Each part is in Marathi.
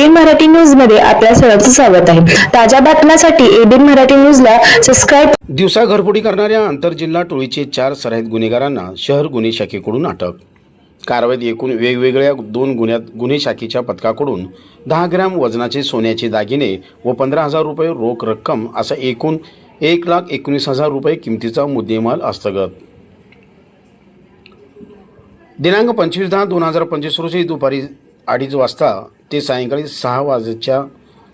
एबीएन मराठी न्यूजमध्ये आपल्या सर्वांचं स्वागत आहे. ताज्या बातम्यांसाठी एबीएन मराठी न्यूजला सबस्क्राईब दिवसा घरफोडी करणाऱ्या आंतरजिल्हा टोळीचे चार सराईत गुन्हेगारांना शहर गुन्हे शाखेकडून अटक. कारवाईत एकूण वेगवेगळ्या दोन गुन्ह्यात गुन्हे शाखेच्या पथकाकडून दहा ग्रॅम वजनाचे सोन्याचे दागिने व पंधरा हजार रुपये रोख रक्कम असा एकूण एक लाख एकोणीस हजार रुपये किमतीचा मुद्देमाल हस्तगत दिनांक पंचवीस दहा दोन हजार पंचवीस रोजी दुपारी अडीच वाजता ते सायंकाळी सहा वाजेच्या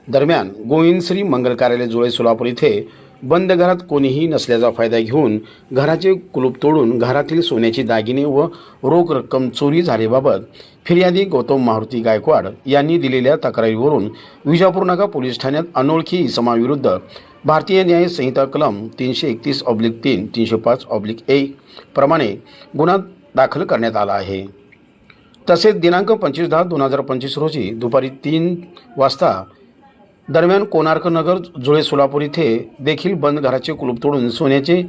दरम्यान गोविंदश्री मंगल कार्यालय जुळे सोलापूर इथे बंद घरात कोणीही नसल्याचा फायदा घेऊन घराचे कुलूप तोडून घरातील सोन्याची दागिने व रोख रक्कम चोरी झाल्याबाबत फिर्यादी गौतम मारुती गायकवाड यांनी दिलेल्या तक्रारीवरून विजापूर नाका पोलीस ठाण्यात अनोळखी इसमाविरुद्ध भारतीय न्याय संहिता कलम तीनशे एकतीस ऑब्लिक तीन तीनशे पाच ऑब्लिक ए प्रमाणे गुन्हा दाखल करण्यात आला आहे. तसेच दिनांक पंचवीस दहा दोन हजार पंचवीस रोजी दुपारी तीन वाजता दरम्यान कोणार्कनगर जुळे सोलापूर इथे देखील बंद घराचे कुलूप तोडून सोन्याचे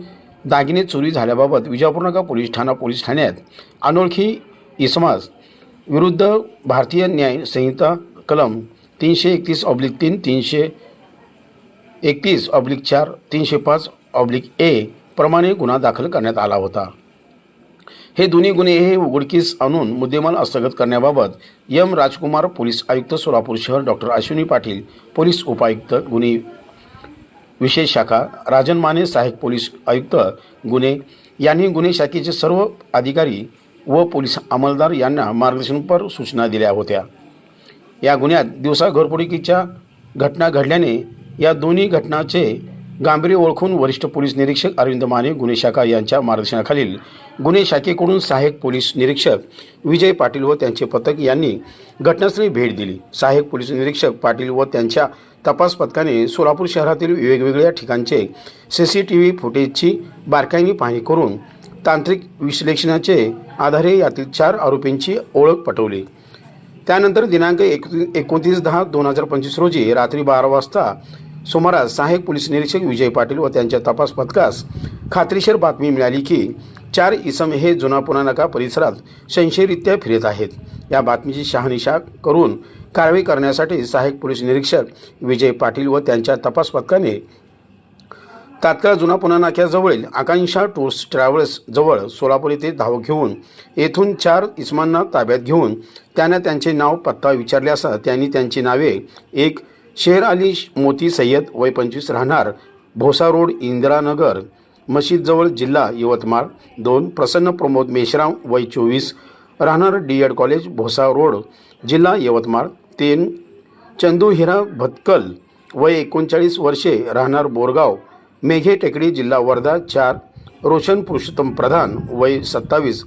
दागिने चोरी झाल्याबाबत विजापूरनगर पोलीस ठाणा पोलीस ठाण्यात अनोळखी इसमास विरुद्ध भारतीय न्याय संहिता कलम तीनशे एकतीस ऑब्लिक तीन तीनशे एकतीस ऑब्लिक चार तीनशे पाच ऑब्लिक ए प्रमाणे गुन्हा दाखल करण्यात आला होता. हे दोन्ही गुन्हे हे उघडकीस आणून मुद्देमाल हस्तगत करण्याबाबत एम. राजकुमार पोलीस आयुक्त सोलापूर शहर डॉक्टर अश्विनी पाटील पोलीस उपायुक्त गुन्हे विशेष शाखा राजन माने सहाय्यक पोलीस आयुक्त गुन्हे यांनी गुन्हे शाखेचे सर्व अधिकारी व पोलीस अंमलदार यांना मार्गदर्शनपर सूचना दिल्या होत्या. या गुन्ह्यात दिवसा घरफोडीच्या घटना घडल्याने या दोन्ही घटनाचे गांभीर्य ओळखून वरिष्ठ पोलीस निरीक्षक अरविंद माने गुन्हे शाखा यांच्या मार्गदर्शनाखालील गुन्हे शाखेकडून सहाय्यक पोलीस निरीक्षक विजय पाटील व त्यांचे पथक यांनी घटनास्थळी भेट दिली. सहाय्यक पोलीस निरीक्षक पाटील व त्यांच्या तपास पथकाने सोलापूर शहरातील वेगवेगळ्या ठिकाणचे सी सी टी व्ही फुटेजची बारकाईने पाहणी करून तांत्रिक विश्लेषणाचे आधारे यातील चार आरोपींची ओळख पटवली. त्यानंतर दिनांक एक एकोणतीस दहा दोन हजार पंचवीस रोजी रात्री बारा वाजता सुमारास सहाय्यक पोलीस निरीक्षक विजय पाटील व त्यांच्या तपास पथकास खात्रीशीर बातमी मिळाली की चार इसम हे जुना पुणा परिसरात संशयरित्या फिरत आहेत. या बातमीची शहानिशा करून कारवाई करण्यासाठी सहाय्यक पोलीस निरीक्षक विजय पाटील व त्यांच्या तपास पथकाने तात्काळ जुना पुणा नाक्याजवळील आकांक्षा टूर्स ट्रॅव्हल्स जवळ सोलापूर येथे धाव घेऊन येथून चार इसमांना ताब्यात घेऊन त्यांना त्यांचे नाव पत्ता विचारले असता त्यांनी त्यांची नावे एक शेर अली मोती सय्यद वय पंचवीस राहणार. भोसा रोड इंदिरानगर. मशीदजवळ जिल्हा यवतमाळ. दोन प्रसन्न प्रमोद मेश्राम वय चोवीस राहणार D Ed college Bhosa road जिल्हा यवतमाळ. तीन चंदू हिरा भतकल वय एकोणचाळीस वर्षे राहणार बोरगाव. मेघे टेकडी जिल्हा वर्धा. चार रोशन पुरुषोत्तम प्रधान वय सत्तावीस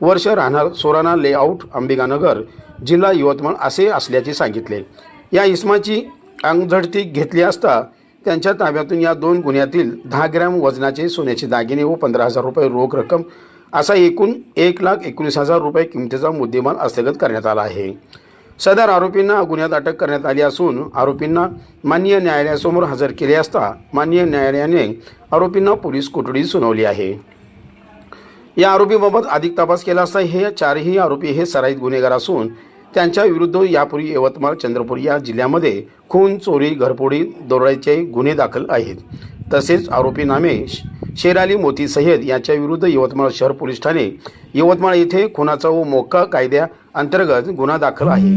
वर्ष राहणार सोराना लेआउट अंबिकानगर जिल्हा यवतमाळ असे असल्याचे सांगितले. या इसमाची अंगझडती घेतली असता त्यांच्या ताब्यातून या दोन गुन्ह्यातील दहा ग्रॅम वजनाचे सोन्याचे दागिने व पंधरा हजार रुपये रोख रक्कम असा एकूण एक लाख एकोणीस हजार रुपये किमतीचा मुद्देमाल हस्तगत करण्यात आला आहे. सदर आरोपींना गुन्ह्यात अटक करण्यात आली असून आरोपींना माननीय न्यायालयासमोर हजर केले असता मान्य न्यायालयाने आरोपींना पोलीस कोठडी सुनावली आहे. या आरोपीबाबत अधिक तपास केला असता हे चारही आरोपी हे सराईत गुन्हेगार असून त्यांच्या विरुद्ध यापूर्वी यवतमाळ चंद्रपूर या जिल्ह्यामध्ये खून चोरी घरफोडी दरोड्याचे गुन्हे दाखल आहेत. तसेच आरोपी नामे शेराली मोती सय्यद यांच्याविरुद्ध यवतमाळ शहर पोलीस ठाणे यवतमाळ येथे खुनाचा व मोक्का कायद्या अंतर्गत गुन्हा दाखल आहे.